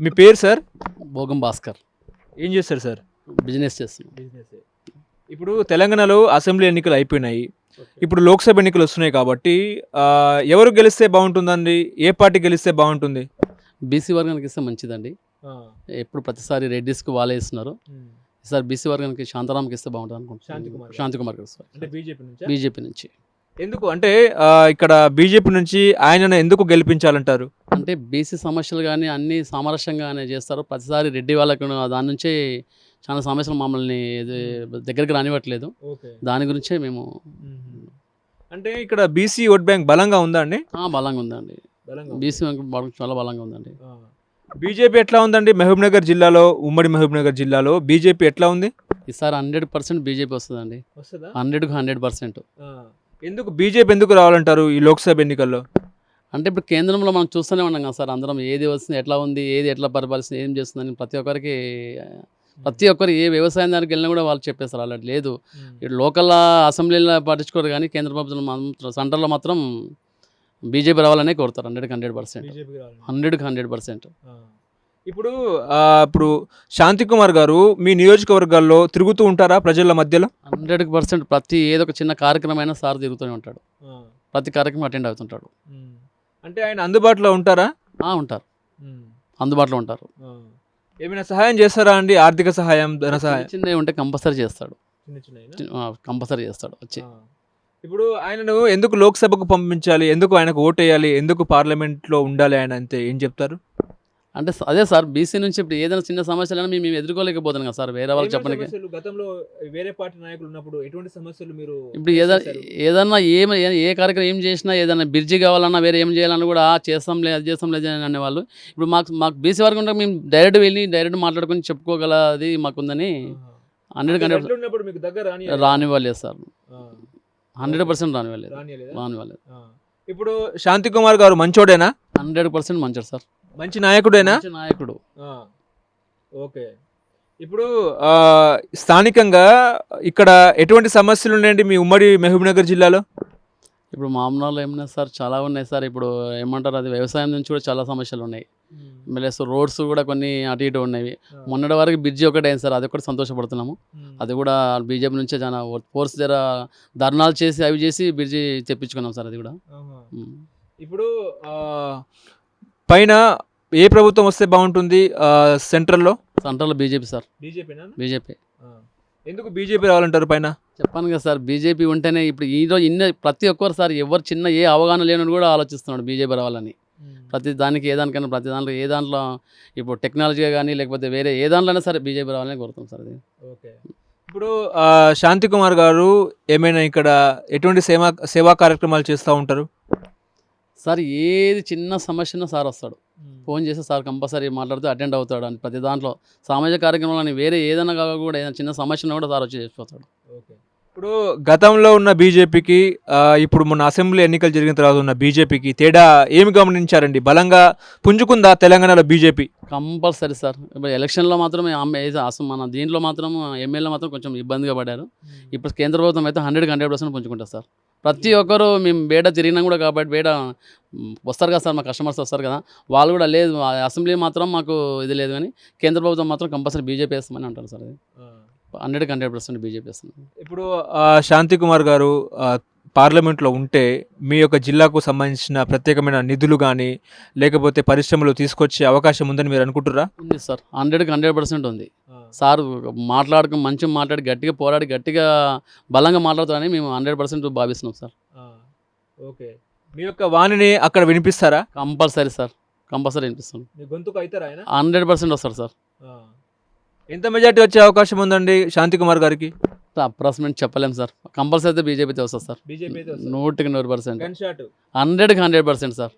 మీ పేరు సార్? భోగం భాస్కర్. ఏం చేస్తారు సార్? బిజినెస్ చేస్తున్నాం. బిజినెస్. ఇప్పుడు తెలంగాణలో అసెంబ్లీ ఎన్నికలు అయిపోయినాయి. ఇప్పుడు లోక్సభ ఎన్నికలు వస్తున్నాయి కాబట్టి ఎవరు గెలిస్తే బాగుంటుందండి? ఏ పార్టీ గెలిస్తే బాగుంటుంది? బీసీ వర్గానికి ఇస్తే మంచిదండి. ఎప్పుడు ప్రతిసారి రెడ్డిస్కి వాళ్ళే ఇస్తున్నారు ఈసారి బీసీ వర్గానికి శాంతారాంకి ఇస్తే బాగుంటుంది అనుకుంటున్నాను. కుమార్. శాంతి కుమార్ గారు బీజేపీ నుంచి. ఎందుకు? అంటే ఇక్కడ బీజేపీ నుంచి ఆయనను ఎందుకు గెలిపించాలంటారు? అంటే బీసీ సమస్యలు కానీ అన్ని సామరస్యంగానే చేస్తారు. ప్రతిసారి రెడ్డి వాళ్ళకు దాని నుంచే చాలా సమస్యలు మమ్మల్ని దగ్గరికి రానివ్వట్లేదు. దాని గురించే మేము అంటే ఇక్కడ బీసీ ఓట్ బ్యాంక్ బలంగా ఉందా అండి? బలంగా ఉందండి. బీసీ వర్గం చాలా బలంగా ఉందండి. బీజేపీ ఎట్లా ఉందండి? మహబూబ్ నగర్ జిల్లాలో ఉమ్మడి మహబూబ్ నగర్ జిల్లాలో బీజేపీ ఎట్లా ఉంది? ఈసారి హండ్రెడ్ పర్సెంట్ బీజేపీ వస్తుందండి. వస్తుందా? హండ్రెడ్కి హండ్రెడ్ పర్సెంట్. ఎందుకు బీజేపీ ఎందుకు రావాలంటారు ఈ లోక్సభ ఎన్నికల్లో? అంటే ఇప్పుడు కేంద్రంలో మనం చూస్తూనే ఉన్నాం కదా సార్ అందరం ఏది వస్తుంది ఎట్లా ఉంది ఏది ఎట్లా పరిపాలిస్తుంది ఏం చేస్తుందని ప్రతి ఒక్కరికి ప్రతి ఒక్కరు ఏ వ్యవసాయం దానికి వెళ్ళినా కూడా వాళ్ళు చెప్పేస్తారు అలా లేదు. ఇటు లోకల్ అసెంబ్లీలో పట్టించుకోరు కానీ కేంద్ర ప్రభుత్వం మాత్రం సెంటర్లో మాత్రం బీజేపీ రావాలనే కోరుతారు హండ్రెడ్కి హండ్రెడ్ పర్సెంట్. హండ్రెడ్కి హండ్రెడ్ పర్సెంట్. ఇప్పుడు ఇప్పుడు శాంతి కుమార్ గారు మీ నియోజకవర్గాల్లో తిరుగుతూ ఉంటారా ప్రజల మధ్యలో? హండ్రెడ్ పర్సెంట్ ప్రతి ఏదో ఒక చిన్న కార్యక్రమం అయినా సార్ తిరుగుతూనే ఉంటాడు. ప్రతి కార్యక్రమం అటెండ్ అవుతుంటాడు. అంటే ఆయన అందుబాటులో ఉంటారా? ఆ, ఉంటారు. అందుబాటులో ఉంటారు. ఏమైనా సహాయం చేస్తారా అండి? ఆర్థిక సహాయం ధన సహాయం? చిన్నవి ఉంటే కంపల్సరీ చేస్తాడు? కంపల్సరీ చేస్తాడు. వచ్చి. ఇప్పుడు ఆయనను ఎందుకు లోక్సభకు పంపించాలి? ఎందుకు ఆయనకు ఓటు వేయాలి ఎందుకు పార్లమెంట్లో ఉండాలి ఆయన? అంతే ఏం చెప్తారు? అంటే అదే సార్ బీసీ నుంచి ఇప్పుడు ఏదైనా చిన్న సమస్యలైనా మేము మేము ఎదుర్కోలేకపోతున్నాం కదా సార్ వేరే వాళ్ళకి చెప్పడానికి గతంలో వేరే పార్టీ నాయకులు ఉన్నప్పుడు ఎటువంటి సమస్యలు మీరు ఇప్పుడు ఏదైనా ఏదన్నా ఏం ఏ- కార్యక్రమం ఏం చేసినా ఏదైనా బ్రిడ్జి కావాలన్నా వేరే ఏం చేయాలన్నా కూడా "ఆ, చేస్తాంలే అది చేస్తాంలే అని అనేవాళ్ళు. ఇప్పుడు మాకు మాకు బీసీ వరకు ఉంటే మేము డైరెక్ట్ వెళ్ళి డైరెక్ట్ మాట్లాడుకొని చెప్పుకోగలది మాకుందని హండ్రెడ్ హండ్రెడ్ ఉన్నప్పుడు మీకు దగ్గర రాని రానివ్వలేదు సార్. హండ్రెడ్ పర్సెంట్ రానివ్వలేదు? రానివ్వలేదు. ఇప్పుడు శాంతి కుమార్ గారు మంచోడేనా? హండ్రెడ్ పర్సెంట్ మంచిది సార్. మంచి నాయకుడేనా? మంచి నాయకుడు. ఓకే. ఇప్పుడు స్థానికంగా ఇక్కడ ఎటువంటి సమస్యలు ఉన్నాయండి మీ ఉమ్మడి మహబూబ్ నగర్ జిల్లాలో? ఇప్పుడు మామూలు ఏమున్నాయి సార్ చాలా ఉన్నాయి సార్. ఇప్పుడు ఏమంటారు అది వ్యవసాయం నుంచి కూడా చాలా సమస్యలు ఉన్నాయి. ప్లస్ రోడ్స్ కూడా కొన్ని అటు ఇటు ఉన్నాయి. మొన్నటి వరకు బ్రిడ్జి ఒకటే సార్ అది ఒకటి సంతోషపడుతున్నాము. అది కూడా బీజేపీ నుంచే చాలా ఫోర్స్ దగ్గర ధర్నాలు చేసి అవి చేసి బ్రిడ్జి తెప్పించుకున్నాం సార్ అది కూడా. ఇప్పుడు పైన ఏ ప్రభుత్వం వస్తే బాగుంటుంది సెంట్రల్లో? Central BJP sir. బీజేపీనా? బీజేపీ. ఎందుకు బీజేపీ రావాలంటారు పైన? చెప్పాను కదా సార్ బీజేపీ ఉంటేనే ఇప్పుడు ఈరోజు ఇన్న ప్రతి ఒక్కరు సార్ ఎవరు చిన్న ఏ అవగాహన లేని కూడా ఆలోచిస్తున్నాడు బీజేపీ రావాలని. ప్రతి దానికి ఏ దానికైనా ప్రతి దాంట్లో ఏ దాంట్లో ఇప్పుడు టెక్నాలజీగా కానీ లేకపోతే వేరే ఏ దాంట్లోనే సరే బీజేపీ రావాలని కోరుతాం సార్ అది. ఓకే. ఇప్పుడు ఆ, శాంతి కుమార్ గారు ఏమైనా ఇక్కడ ఎటువంటి సేవా సేవా కార్యక్రమాలు చేస్తూ ఉంటారు? సార్ ఏది చిన్న సమస్యన సార్ వస్తాడు. ఫోన్ చేస్తే సార్ కంపల్సరీ మాట్లాడుతూ అటెండ్ అవుతాడు అని. ప్రతి దాంట్లో సామాజిక కార్యక్రమాలని వేరే ఏదైనా కాక కూడా ఏదైనా చిన్న సమస్యను కూడా సార్ వచ్చి చేసిపోతాడు. ఓకే. ఇప్పుడు గతంలో ఉన్న బీజేపీకి ఇప్పుడు మొన్న అసెంబ్లీ ఎన్నికలు జరిగిన తర్వాత ఉన్న బీజేపీకి తేడా ఏమి గమనించారండి? బలంగా పుంజుకుందా తెలంగాణలో బీజేపీ? Compulsory sir. ఇప్పుడు ఎలక్షన్లో మాత్రం ఆమె ఏదో అసలు మన దీంట్లో మాత్రం ఎమ్మెల్యే మాత్రం కొంచెం ఇబ్బందిగా పడ్డారు. ఇప్పుడు కేంద్ర ప్రభుత్వం అయితే హండ్రెడ్కి హండ్రెడ్ పర్సెంట్ పుంజుకుంటారు సార్. ప్రతి ఒక్కరు మేము బేట తిరిగినా కూడా కాబట్టి బేట వస్తారు కదా సార్ మా కస్టమర్స్ వస్తారు కదా. వాళ్ళు కూడా లేదు అసెంబ్లీ మాత్రం మాకు ఇది లేదు కానీ కేంద్ర ప్రభుత్వం మాత్రం కంపల్సరీ బీజేపీ వేస్తామని అంటారు సార్ అది. హండ్రెడ్కి హండ్రెడ్ పర్సెంట్ బీజేపీ వేస్తుంది ఇప్పుడు శాంతి కుమార్ గారు పార్లమెంట్లో ఉంటే మీ యొక్క జిల్లాకు సంబంధించిన ప్రత్యేకమైన నిధులు కానీ లేకపోతే పరిశ్రమలు తీసుకొచ్చే అవకాశం ఉందని మీరు అనుకుంటురా ఉంది సార్. హండ్రెడ్కి హండ్రెడ్ పర్సెంట్ ఉంది. సార్ మాట్లాడుకు మంచిగా మాట్లాడి గట్టిగా పోరాడి గట్టిగా బలంగా మాట్లాడుతారని మేము హండ్రెడ్ పర్సెంట్ భావిస్తున్నాం సార్. ఓకే. మీ యొక్క వాణిని అక్కడ వినిపిస్తారా? Compulsory sir. కంపల్సరీ వినిపిస్తాం మీ గొంతుకు అవుతారా ఆయన? హండ్రెడ్ పర్సెంట్ వస్తారు సార్. ఎంత మెజార్టీ వచ్చే అవకాశం ఉందండి శాంతి కుమార్ గారికి? అప్రాక్సిమేట్ చెప్పలేం సార్. కంపల్సరీ అయితే బీజేపీతో వస్తుంది సార్. బీజేపీ నూటికి నూరు పర్సెంట్. హండ్రెడ్కి హండ్రెడ్ పర్సెంట్ సార్.